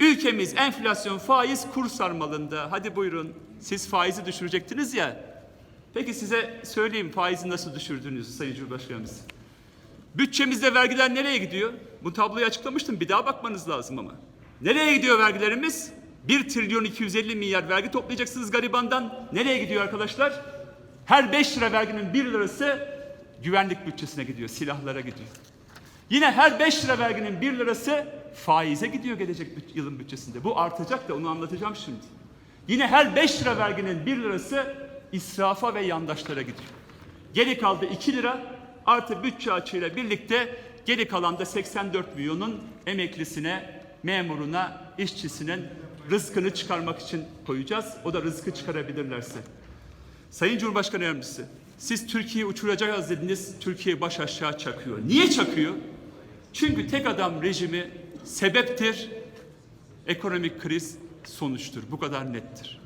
Ülkemiz enflasyon, faiz, kur sarmalında. Hadi buyurun. Siz faizi düşürecektiniz ya. Peki size söyleyeyim faizi nasıl düşürdüğünüzü Sayın Cumhurbaşkanımız. Bütçemizde vergiler nereye gidiyor? Bu tabloyu açıklamıştım. Bir daha bakmanız lazım ama. Nereye gidiyor vergilerimiz? 1 trilyon 250 milyar vergi toplayacaksınız garibandan. Nereye gidiyor arkadaşlar? Her 5 lira verginin 1 lirası güvenlik bütçesine gidiyor, silahlara gidiyor. Yine her 5 lira verginin 1 lirası faize gidiyor gelecek yılın bütçesinde. Bu artacak da onu anlatacağım şimdi. Yine her 5 lira verginin 1 lirası israfa ve yandaşlara gidiyor. Geri kaldı 2 lira artı bütçe açığıyla birlikte geri kalan da 84 milyonun emeklisine, memuruna, işçisinin rızkını çıkarmak için koyacağız. O da rızkı çıkarabilirlerse. Sayın Cumhurbaşkanı Yardımcısı, siz Türkiye'yi uçuracağız dediniz, Türkiye baş aşağı çakıyor. Niye çakıyor? Çünkü tek adam rejimi sebeptir, ekonomik kriz sonuçtur. Bu kadar nettir.